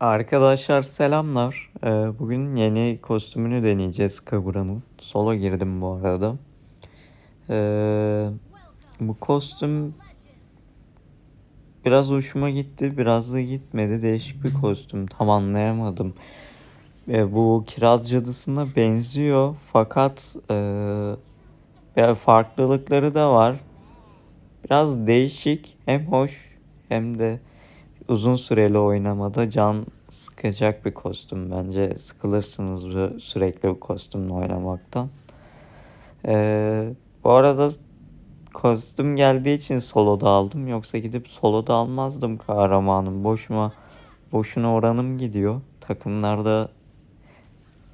Arkadaşlar selamlar. Ee, bugün yeni kostümünü deneyeceğiz Kagura'nın. Solo girdim bu arada. Ee, bu kostüm biraz hoşuma gitti, biraz da gitmedi. Değişik bir kostüm. Tam anlayamadım. Ee, bu Kiraz Cadısı'na benziyor fakat e, farklılıkları da var. Biraz değişik, hem hoş hem de uzun süreli oynamada can sıkacak bir kostüm bence. Sıkılırsınız bu sürekli bu kostümle oynamaktan. Ee, bu arada kostüm geldiği için soloda aldım. Yoksa gidip soloda almazdım kahramanım. Boşuma boşuna oranım gidiyor. Takımlarda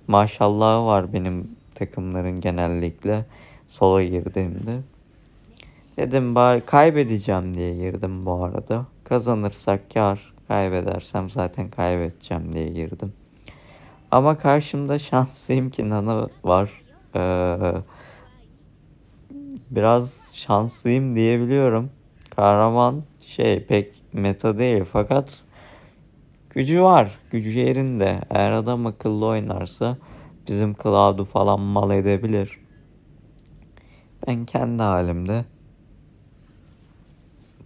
maşallah var benim takımların genellikle solo girdiğimde. Dedim bari kaybedeceğim diye girdim bu arada. Kazanırsak kar, kaybedersem zaten kaybedeceğim diye girdim. Ama karşımda şanslıyım ki Nana var. Ee, biraz şanslıyım diyebiliyorum. Kahraman şey pek meta değil fakat gücü var. Gücü yerinde. Eğer adam akıllı oynarsa bizim Cloud'u falan mal edebilir. Ben kendi halimde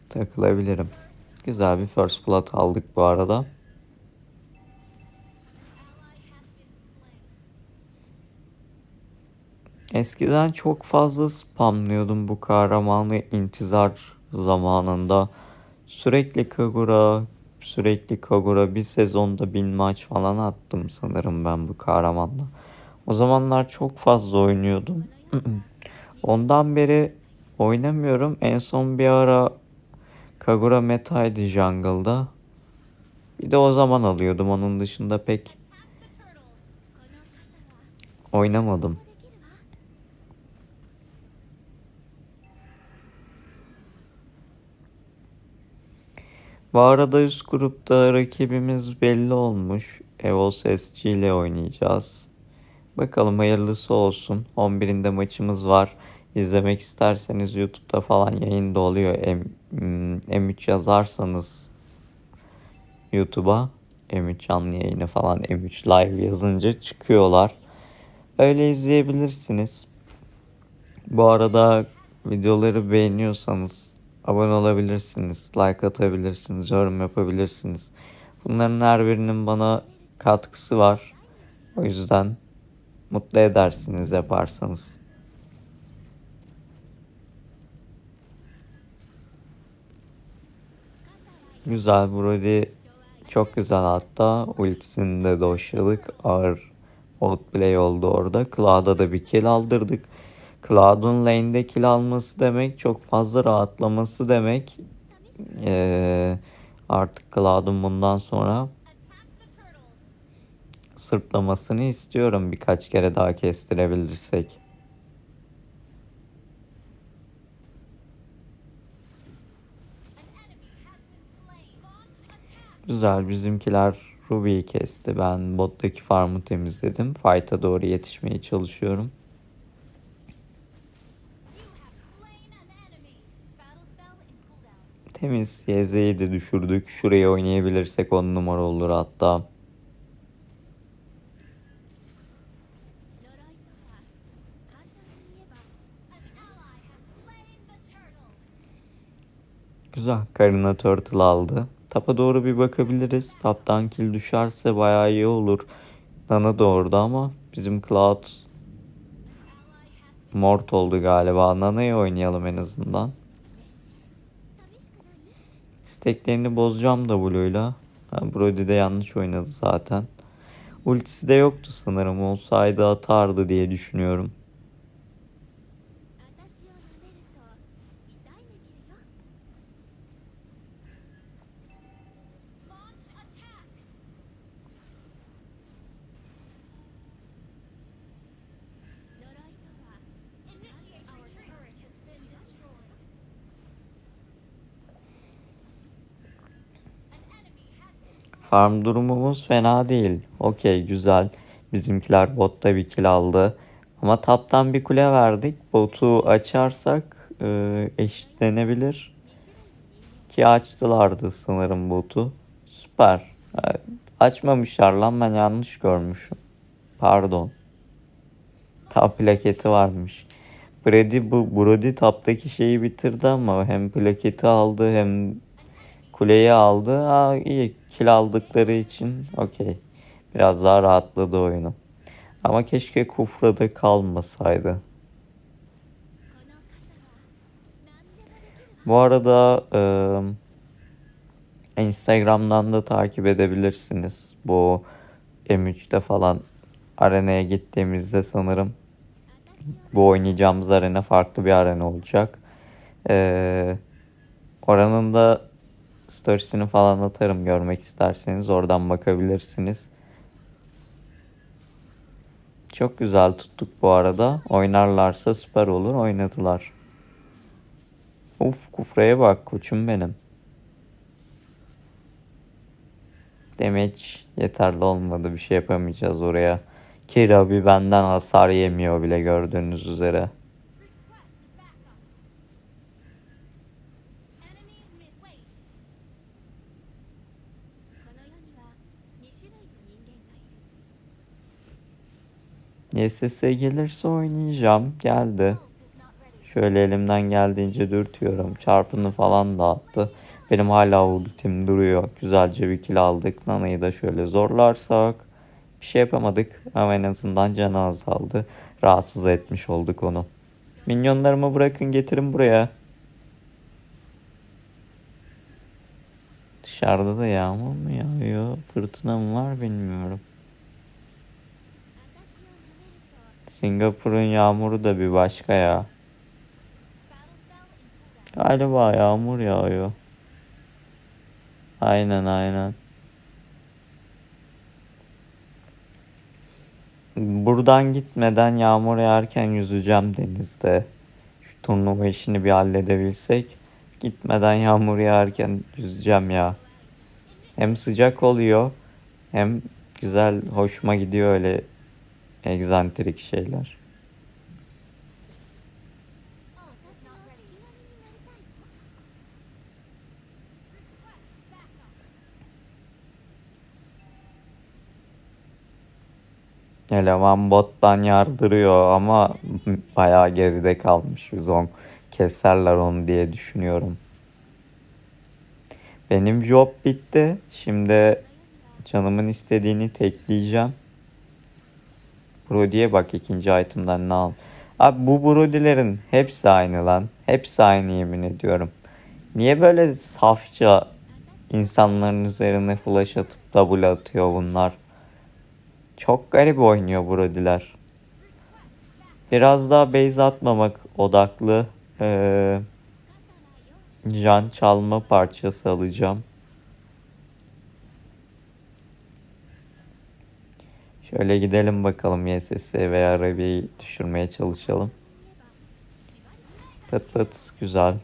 takılabilirim. Güzel bir first blood aldık bu arada. Eskiden çok fazla spamlıyordum bu kahramanı intizar zamanında. Sürekli Kagura, sürekli Kagura bir sezonda bin maç falan attım sanırım ben bu kahramanla. O zamanlar çok fazla oynuyordum. Ondan beri oynamıyorum. En son bir ara Kagura metaydı jungle'da. Bir de o zaman alıyordum. Onun dışında pek oynamadım. Bu arada üst grupta rakibimiz belli olmuş. Evos SG ile oynayacağız. Bakalım hayırlısı olsun. 11'inde maçımız var. İzlemek isterseniz YouTube'da falan yayında oluyor. M, M3 yazarsanız YouTube'a M3 canlı yayını falan M3 live yazınca çıkıyorlar. Öyle izleyebilirsiniz. Bu arada videoları beğeniyorsanız abone olabilirsiniz, like atabilirsiniz, yorum yapabilirsiniz. Bunların her birinin bana katkısı var. O yüzden mutlu edersiniz yaparsanız. Güzel Brody çok güzel hatta ultisini de doşladık. Ağır outplay oldu orada. Cloud'a da bir kill aldırdık. Cloud'un lane'de kill alması demek çok fazla rahatlaması demek. Ee, artık Cloud'un bundan sonra sırtlamasını istiyorum birkaç kere daha kestirebilirsek. Güzel bizimkiler Ruby'yi kesti. Ben bottaki farmı temizledim. Fight'a doğru yetişmeye çalışıyorum. Temiz YZ'yi de düşürdük. Şuraya oynayabilirsek on numara olur hatta. Güzel. Karina Turtle aldı. Tapa doğru bir bakabiliriz. Taptan kill düşerse bayağı iyi olur. Nana da ama bizim Cloud Mort oldu galiba. Nana'yı oynayalım en azından. İsteklerini bozacağım W'yla. Brody de yanlış oynadı zaten. Ultisi de yoktu sanırım. Olsaydı atardı diye düşünüyorum. Farm durumumuz fena değil. Okey güzel. Bizimkiler botta bir kill aldı. Ama taptan bir kule verdik. Botu açarsak e, eşitlenebilir. Ki açtılardı sanırım botu. Süper. E, Açmamışlar lan ben yanlış görmüşüm. Pardon. Tap plaketi varmış. Brady bu Brody taptaki şeyi bitirdi ama hem plaketi aldı hem kuleyi aldı. Ha iyi kill aldıkları için okey. Biraz daha rahatladı oyunu. Ama keşke Kufra'da kalmasaydı. Bu arada e, Instagram'dan da takip edebilirsiniz. Bu M3'te falan arenaya gittiğimizde sanırım bu oynayacağımız arena farklı bir arena olacak. E, oranın da storiesini falan atarım görmek isterseniz oradan bakabilirsiniz. Çok güzel tuttuk bu arada. Oynarlarsa süper olur. Oynadılar. Uf kufraya bak koçum benim. Demeç yeterli olmadı. Bir şey yapamayacağız oraya. Kirabi benden hasar yemiyor bile gördüğünüz üzere. YSS gelirse oynayacağım. Geldi. Şöyle elimden geldiğince dürtüyorum. Çarpını falan da attı. Benim hala ultim duruyor. Güzelce bir kill aldık. Nana'yı da şöyle zorlarsak. Bir şey yapamadık ama en azından canı azaldı. Rahatsız etmiş olduk onu. Minyonlarımı bırakın getirin buraya. Dışarıda da yağmur mu yağıyor? Fırtına mı var bilmiyorum. Singapur'un yağmuru da bir başka ya. Galiba yağmur yağıyor. Aynen aynen. Buradan gitmeden yağmur yağarken yüzeceğim denizde. Şu turnuva işini bir halledebilsek. Gitmeden yağmur yağarken yüzeceğim ya. Hem sıcak oluyor hem güzel hoşuma gidiyor öyle egzantrik şeyler. Eleman bottan yardırıyor ama bayağı geride kalmış Zong. Keserler onu diye düşünüyorum. Benim job bitti. Şimdi canımın istediğini tekleyeceğim. Brody'ye bak ikinci item'dan ne al. Abi bu Brody'lerin hepsi aynı lan. Hepsi aynı yemin ediyorum. Niye böyle safça insanların üzerine flash atıp double atıyor bunlar? Çok garip oynuyor Brody'ler. Biraz daha base atmamak odaklı eee can çalma parçası alacağım. Şöyle gidelim bakalım YSS ve arabayı düşürmeye çalışalım. Pıt pıt güzel.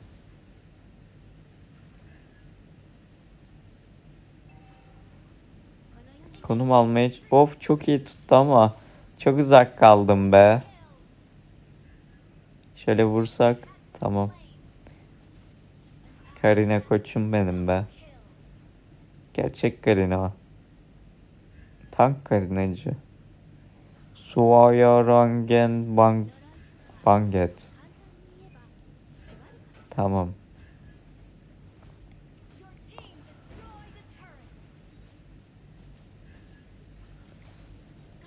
Konum almaya... Of çok iyi tuttu ama çok uzak kaldım be. Şöyle vursak tamam. Karina koçum benim be. Gerçek Karina. O. Tank Karinacı. Suaya Rangen Bang Banget. Tamam.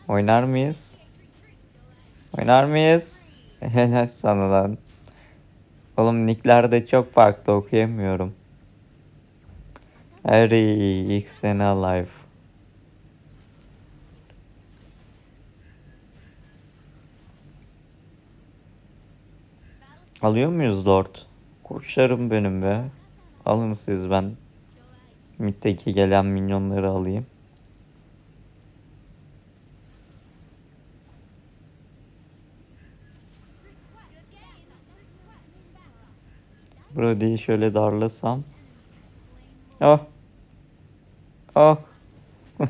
Oynar mıyız? Oynar mıyız? Helal sana lan. Oğlum nicklerde çok farklı okuyamıyorum. Harry ilk sene Alıyor muyuz Lord? Kuşlarım benim be. Alın siz ben. Mid'deki gelen minyonları alayım. Brody'yi şöyle darlasam. Oh. Oh.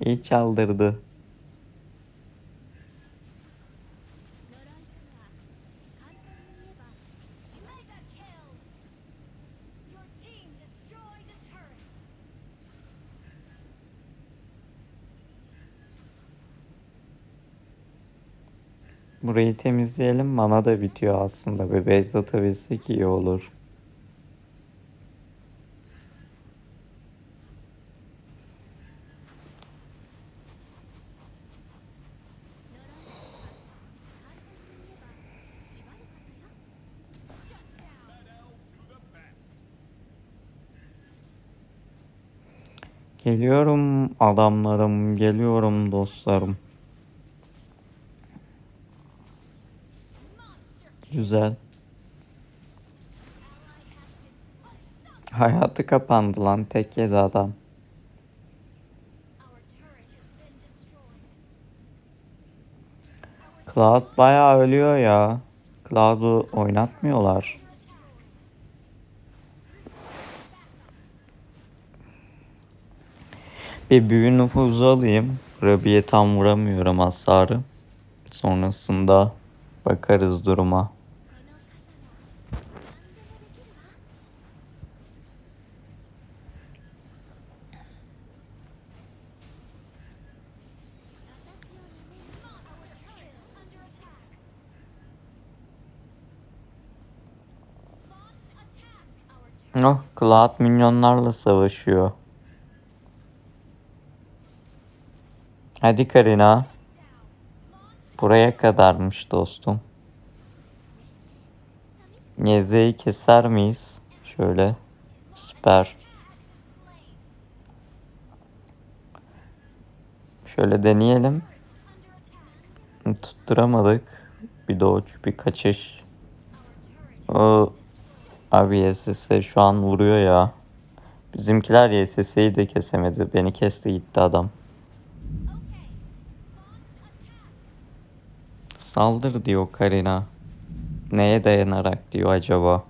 İyi çaldırdı. Burayı temizleyelim. Mana da bitiyor aslında. Bir base atabilsek iyi olur. Geliyorum adamlarım, geliyorum dostlarım. Güzel. Hayatı kapandı lan tek yedi adam. Cloud bayağı ölüyor ya. Cloud'u oynatmıyorlar. Bir büyü nüfuzu alayım. Rabi'ye tam vuramıyorum hasarı. Sonrasında bakarız duruma. Oh, Cloud minyonlarla savaşıyor. Hadi Karina. Buraya kadarmış dostum. Yeze'yi keser miyiz? Şöyle. Süper. Şöyle deneyelim. Tutturamadık. Bir doç, bir kaçış. O abi YSS şu an vuruyor ya. Bizimkiler YSS'yi de kesemedi. Beni kesti gitti adam. Saldır diyor Karina. Neye dayanarak diyor acaba?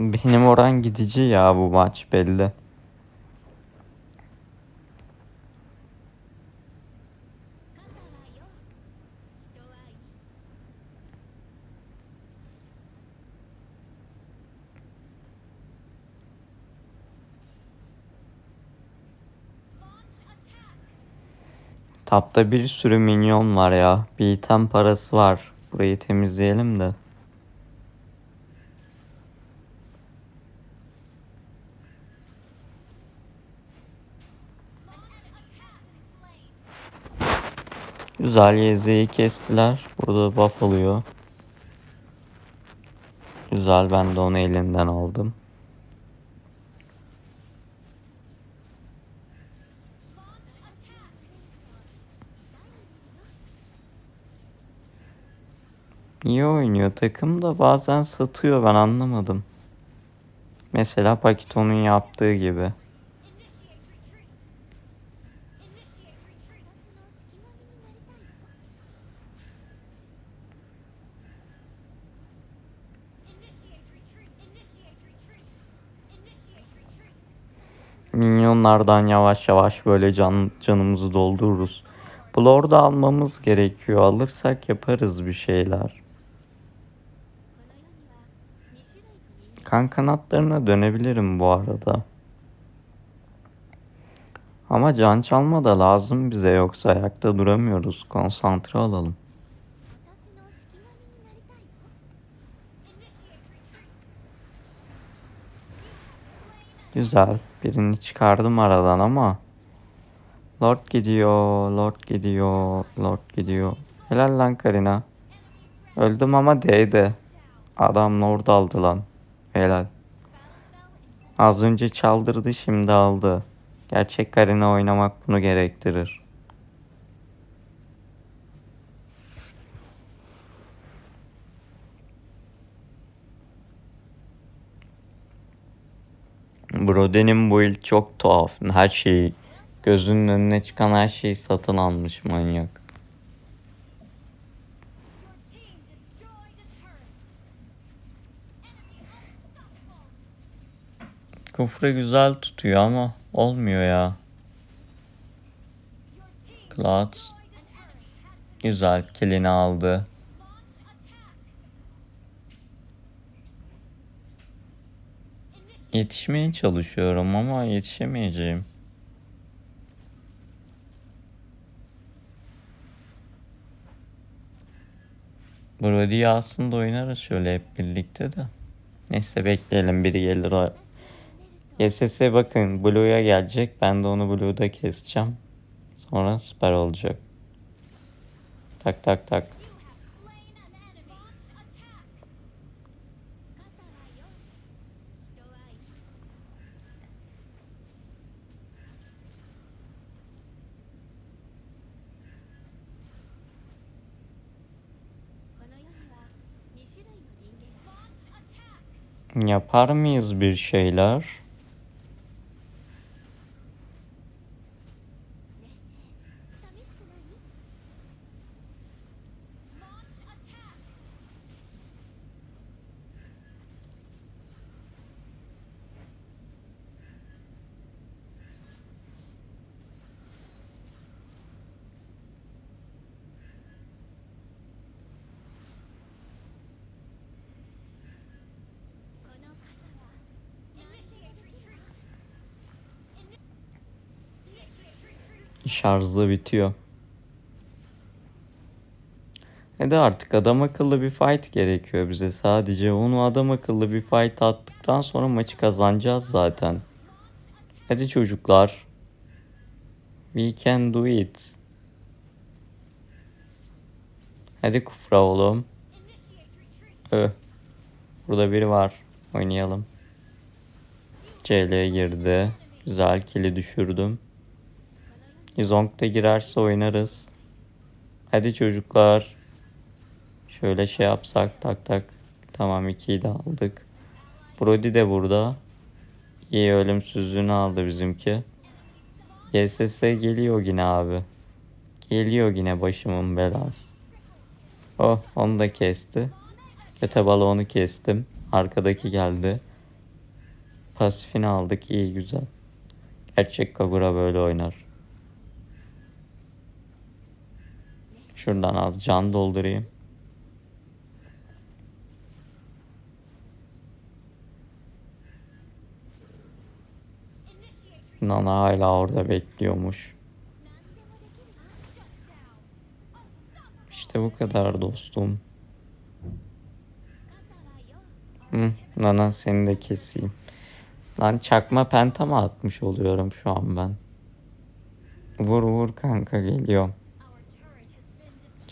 Benim oran gidici ya bu maç belli. Tapta bir sürü minyon var ya. Bir item parası var. Burayı temizleyelim de. Güzel Yeze'yi kestiler. Burada buff alıyor. Güzel ben de onu elinden aldım. Niye oynuyor? Takım da bazen satıyor ben anlamadım. Mesela Pakito'nun yaptığı gibi. Minyonlardan yavaş yavaş böyle can, canımızı doldururuz. Blorde almamız gerekiyor. Alırsak yaparız bir şeyler. Kan kanatlarına dönebilirim bu arada. Ama can çalma da lazım bize yoksa ayakta duramıyoruz. Konsantre olalım. Güzel. Birini çıkardım aradan ama. Lord gidiyor, Lord gidiyor, Lord gidiyor. Helal lan Karina. Öldüm ama değdi. Adam Lord aldı lan. Helal. Az önce çaldırdı şimdi aldı. Gerçek Karina oynamak bunu gerektirir. Brody'nin bu il çok tuhaf. Her şeyi gözünün önüne çıkan her şeyi satın almış manyak. Kufra güzel tutuyor ama olmuyor ya. Cloud güzel kilini aldı. Yetişmeye çalışıyorum ama yetişemeyeceğim. Brody'yi aslında oynarız şöyle hep birlikte de. Neyse bekleyelim biri gelir. YSS bakın Blue'ya gelecek. Ben de onu Blue'da keseceğim. Sonra süper olacak. Tak tak tak. slain an enemy. Launch Şarjı bitiyor. Hadi artık adam akıllı bir fight gerekiyor bize. Sadece onu adam akıllı bir fight attıktan sonra maçı kazanacağız zaten. Hadi çocuklar. We can do it. Hadi kufra oğlum. Ö. Burada biri var. Oynayalım. CL girdi. Güzel kili düşürdüm. Zonk da girerse oynarız. Hadi çocuklar. Şöyle şey yapsak tak tak. Tamam ikiyi de aldık. Brody de burada. İyi ölümsüzlüğünü aldı bizimki. YSS geliyor yine abi. Geliyor yine başımın belası. Oh onu da kesti. Köte balonu kestim. Arkadaki geldi. Pasifini aldık. iyi güzel. Gerçek Kagura böyle oynar. Şuradan az can doldurayım. Nana hala orada bekliyormuş. İşte bu kadar dostum. Hı, Nana seni de keseyim. Lan çakma pentama atmış oluyorum şu an ben. Vur vur kanka geliyorum.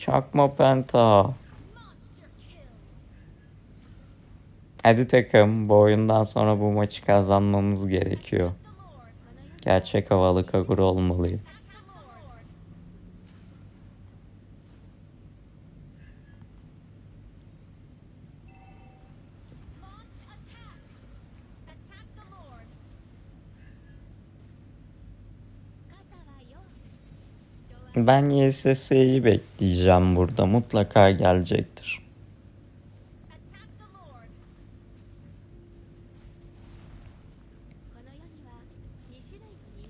Çakma penta. Hadi takım bu oyundan sonra bu maçı kazanmamız gerekiyor. Gerçek havalı Kagura olmalıyım. Ben YSS'yi bekleyeceğim burada. Mutlaka gelecektir.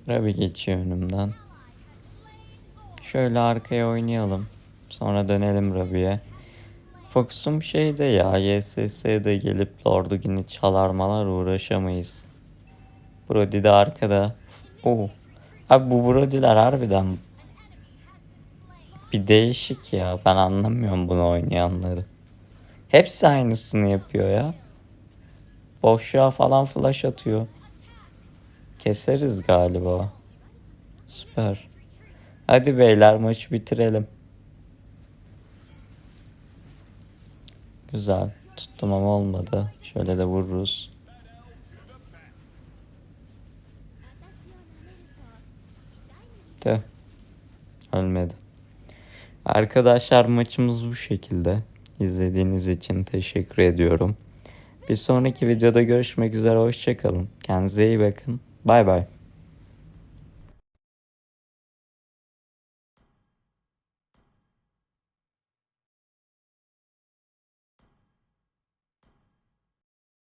Rabi geçiyor önümden. Şöyle arkaya oynayalım. Sonra dönelim Rabi'ye. Fokusum şeyde ya YSS'de gelip Lord'u çalarmalar uğraşamayız. Brody de arkada. Oo. Abi bu Brody'ler harbiden bir değişik ya. Ben anlamıyorum bunu oynayanları. Hepsi aynısını yapıyor ya. Boşluğa falan flash atıyor. Keseriz galiba. Süper. Hadi beyler maçı bitirelim. Güzel. Tuttum ama olmadı. Şöyle de vururuz. Tüh. Ölmedi. Arkadaşlar maçımız bu şekilde. İzlediğiniz için teşekkür ediyorum. Bir sonraki videoda görüşmek üzere. Hoşçakalın. Kendinize iyi bakın. Bay bay.